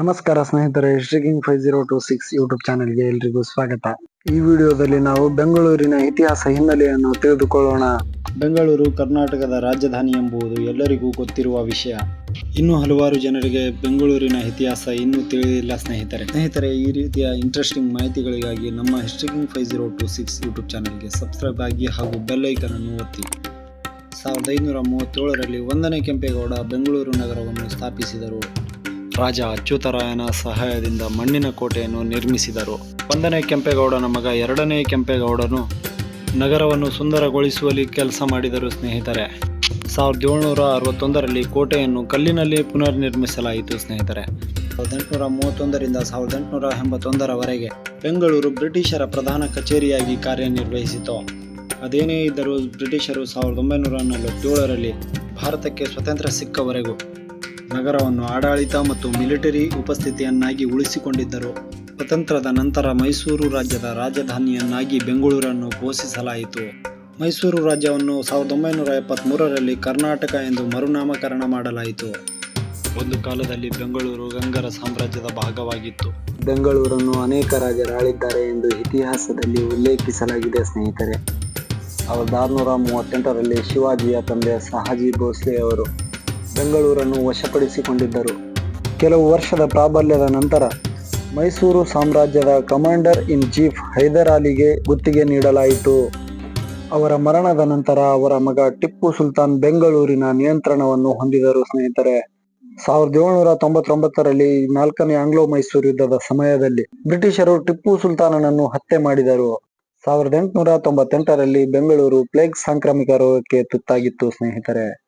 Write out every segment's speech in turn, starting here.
ನಮಸ್ಕಾರ ಸ್ನೇಹಿತರೆ ಶ್ರೀಗಿಂಗ್ five zero two six YouTube ಚಾನೆಲ್ಗೆ ಎಲ್ರಿಗೂ ಸ್ವಾಗತ. ಈ ವಿಡಿಯೋದಲ್ಲಿ ನಾವು ಬೆಂಗಳೂರಿನ ಇತಿಹಾಸ ಹಿನ್ನೆಲೆಯನ್ನು ತಿಳಿದುಕೊಳ್ಳೋಣ. ಬೆಂಗಳೂರು, ಕರ್ನಾಟಕದ ರಾಜಧಾನಿ ಎಂಬುದು ಎಲ್ಲರಿಗೂ ಗೊತ್ತಿರುವ ವಿಷಯ. ಇನ್ನು ಹಲವಾರು ಜನರಿಗೆ ಬೆಂಗಳೂರಿನ ಇತಿಹಾಸ ಇನ್ನೂ ತಿಳಿದಿಲ್ಲ ಸ್ನೇಹಿತರೆ. ಸ್ನೇಹಿತರೆ, ಈ ರೀತಿಯ ಇಂಟ್ರೆಸ್ಟಿಂಗ್ ಮಾಹಿತಿಗಳಿಗಾಗಿ ನಮ್ಮ history king five zero two six YouTube ಚಾನೆಲ್ಗೆ ಸಬ್ಸ್ಕ್ರೈಬ್ ಆಗಿ ಹಾಗೂ ಬೆಲ್ ಐಕನ್ ಅನ್ನು ಒತ್ತಿ. ಸಾವಿರದ ಐನೂರ ಮೂವತ್ತೇಳರಲ್ಲಿ ಒಂದನೇ ಕೆಂಪೇಗೌಡ ಬೆಂಗಳೂರು ನಗರವನ್ನು ಸ್ಥಾಪಿಸಿದರು. ರಾಜ ಅಚ್ಯುತರಾಯನ ಸಹಾಯದಿಂದ ಮಣ್ಣಿನ ಕೋಟೆಯನ್ನು ನಿರ್ಮಿಸಿದರು. ಒಂದನೇ ಕೆಂಪೇಗೌಡನ ಮಗ, ಎರಡನೇ ಕೆಂಪೇಗೌಡನು ನಗರವನ್ನು ಸುಂದರಗೊಳಿಸುವಲ್ಲಿ ಕೆಲಸ ಮಾಡಿದರು ಸ್ನೇಹಿತರೆ. ಸಾವಿರದ ಏಳ್ನೂರ ಅರವತ್ತೊಂದರಲ್ಲಿ ಕೋಟೆಯನ್ನು ಕಲ್ಲಿನಲ್ಲಿ ಪುನರ್ನಿರ್ಮಿಸಲಾಯಿತು ಸ್ನೇಹಿತರೆ. ಸಾವಿರದ ಎಂಟುನೂರ ಮೂವತ್ತೊಂದರಿಂದ ಸಾವಿರದ ಎಂಟುನೂರ ಎಂಬತ್ತೊಂದರವರೆಗೆ ಬೆಂಗಳೂರು ಬ್ರಿಟಿಷರ ಪ್ರಧಾನ ಕಚೇರಿಯಾಗಿ ಕಾರ್ಯನಿರ್ವಹಿಸಿತು. ಅದೇನೇ ಇದ್ದರೂ ಬ್ರಿಟಿಷರು ಸಾವಿರದ ಒಂಬೈನೂರ ನಲವತ್ತೇಳರಲ್ಲಿ ಭಾರತಕ್ಕೆ ಸ್ವತಂತ್ರ ಸಿಕ್ಕವರೆಗೂ ನಗರವನ್ನು ಆಡಳಿತ ಮತ್ತು ಮಿಲಿಟರಿ ಉಪಸ್ಥಿತಿಯನ್ನಾಗಿ ಉಳಿಸಿಕೊಂಡಿದ್ದರು. ಸ್ವತಂತ್ರದ ನಂತರ ಮೈಸೂರು ರಾಜ್ಯದ ರಾಜಧಾನಿಯನ್ನಾಗಿ ಬೆಂಗಳೂರನ್ನು ಘೋಷಿಸಲಾಯಿತು. ಮೈಸೂರು ರಾಜ್ಯವನ್ನು ಸಾವಿರದ ಒಂಬೈನೂರ ಎಪ್ಪತ್ತ್ಮೂರರಲ್ಲಿ ಕರ್ನಾಟಕ ಎಂದು ಮರುನಾಮಕರಣ ಮಾಡಲಾಯಿತು. ಒಂದು ಕಾಲದಲ್ಲಿ ಬೆಂಗಳೂರು ಗಂಗರ ಸಾಮ್ರಾಜ್ಯದ ಭಾಗವಾಗಿತ್ತು. ಬೆಂಗಳೂರನ್ನು ಅನೇಕ ರಾಜರು ಆಳಿದ್ದಾರೆ ಎಂದು ಇತಿಹಾಸದಲ್ಲಿ ಉಲ್ಲೇಖಿಸಲಾಗಿದೆ ಸ್ನೇಹಿತರೆ. ಸಾವಿರದ ಆರುನೂರ ಮೂವತ್ತೆಂಟರಲ್ಲಿ ಶಿವಾಜಿಯ ತಂದೆ ಸಹಾಜಿ ಭೋಸ್ಲೆ ಅವರು ಬೆಂಗಳೂರನ್ನು ವಶಪಡಿಸಿಕೊಂಡಿದ್ದರು. ಕೆಲವು ವರ್ಷದ ಪ್ರಾಬಲ್ಯದ ನಂತರ ಮೈಸೂರು ಸಾಮ್ರಾಜ್ಯದ ಕಮಾಂಡರ್ ಇನ್ ಚೀಫ್ ಹೈದರ್ ಅಲಿಗೆ ಗುತ್ತಿಗೆ ನೀಡಲಾಯಿತು. ಅವರ ಮರಣದ ನಂತರ ಅವರ ಮಗ ಟಿಪ್ಪು ಸುಲ್ತಾನ್ ಬೆಂಗಳೂರಿನ ನಿಯಂತ್ರಣವನ್ನು ಹೊಂದಿದರು ಸ್ನೇಹಿತರೆ. ಸಾವಿರದ ಏಳುನೂರ ತೊಂಬತ್ತೊಂಬತ್ತರಲ್ಲಿ ನಾಲ್ಕನೇ ಆಂಗ್ಲೋ ಮೈಸೂರು ಯುದ್ಧದ ಸಮಯದಲ್ಲಿ ಬ್ರಿಟಿಷರು ಟಿಪ್ಪು ಸುಲ್ತಾನನನ್ನು ಹತ್ಯೆ ಮಾಡಿದರು. ಸಾವಿರದ ಎಂಟುನೂರ ತೊಂಬತ್ತೆಂಟರಲ್ಲಿ ಬೆಂಗಳೂರು ಪ್ಲೇಗ್ ಸಾಂಕ್ರಾಮಿಕ ರೋಗಕ್ಕೆ ತುತ್ತಾಗಿತ್ತು ಸ್ನೇಹಿತರೆ.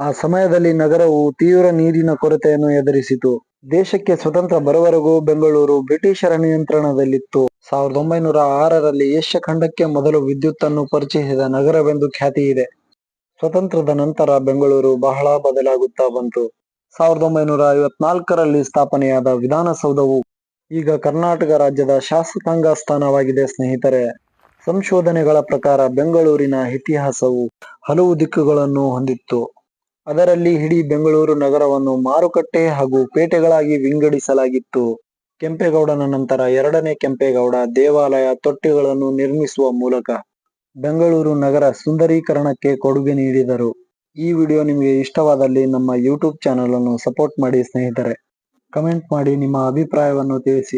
ಆ ಸಮಯದಲ್ಲಿ ನಗರವು ತೀವ್ರ ನೀರಿನ ಕೊರತೆಯನ್ನು ಎದುರಿಸಿತು. ದೇಶಕ್ಕೆ ಸ್ವತಂತ್ರ ಬರುವವರೆಗೂ ಬೆಂಗಳೂರು ಬ್ರಿಟಿಷರ ನಿಯಂತ್ರಣದಲ್ಲಿತ್ತು. ಸಾವಿರದ ಒಂಬೈನೂರ ಆರರಲ್ಲಿ ಏಷ್ಯಾ ಖಂಡಕ್ಕೆ ಮೊದಲು ವಿದ್ಯುತ್ ಅನ್ನು ಪರಿಚಯಿಸಿದ ನಗರವೆಂದು ಖ್ಯಾತಿ ಇದೆ. ಸ್ವತಂತ್ರದ ನಂತರ ಬೆಂಗಳೂರು ಬಹಳ ಬದಲಾಗುತ್ತಾ ಬಂತು. ಸಾವಿರದ ಒಂಬೈನೂರ ಐವತ್ನಾಲ್ಕರಲ್ಲಿ ಸ್ಥಾಪನೆಯಾದ ವಿಧಾನಸೌಧವು ಈಗ ಕರ್ನಾಟಕ ರಾಜ್ಯದ ಶಾಸಕಾಂಗ ಸ್ಥಾನವಾಗಿದೆ, ಸ್ನೇಹಿತರೆ. ಸಂಶೋಧನೆಗಳ ಪ್ರಕಾರ ಬೆಂಗಳೂರಿನ ಇತಿಹಾಸವು ಹಲವು ದಿಕ್ಕುಗಳನ್ನು ಹೊಂದಿತ್ತು. ಅದರಲ್ಲಿ ಇಡೀ ಬೆಂಗಳೂರು ನಗರವನ್ನು ಮಾರುಕಟ್ಟೆ ಹಾಗೂ ಪೇಟೆಗಳಾಗಿ ವಿಂಗಡಿಸಲಾಗಿತ್ತು. ಕೆಂಪೇಗೌಡನ ನಂತರ ಎರಡನೇ ಕೆಂಪೇಗೌಡ ದೇವಾಲಯ ತೊಟ್ಟಿಗಳನ್ನು ನಿರ್ಮಿಸುವ ಮೂಲಕ ಬೆಂಗಳೂರು ನಗರ ಸುಂದರೀಕರಣಕ್ಕೆ ಕೊಡುಗೆ ನೀಡಿದರು. ಈ ವಿಡಿಯೋ ನಿಮಗೆ ಇಷ್ಟವಾದಲ್ಲಿ ನಮ್ಮ ಯೂಟ್ಯೂಬ್ ಚಾನೆಲ್ ಅನ್ನು ಸಪೋರ್ಟ್ ಮಾಡಿ ಸ್ನೇಹಿತರೆ. ಕಮೆಂಟ್ ಮಾಡಿ ನಿಮ್ಮ ಅಭಿಪ್ರಾಯವನ್ನು ತಿಳಿಸಿ.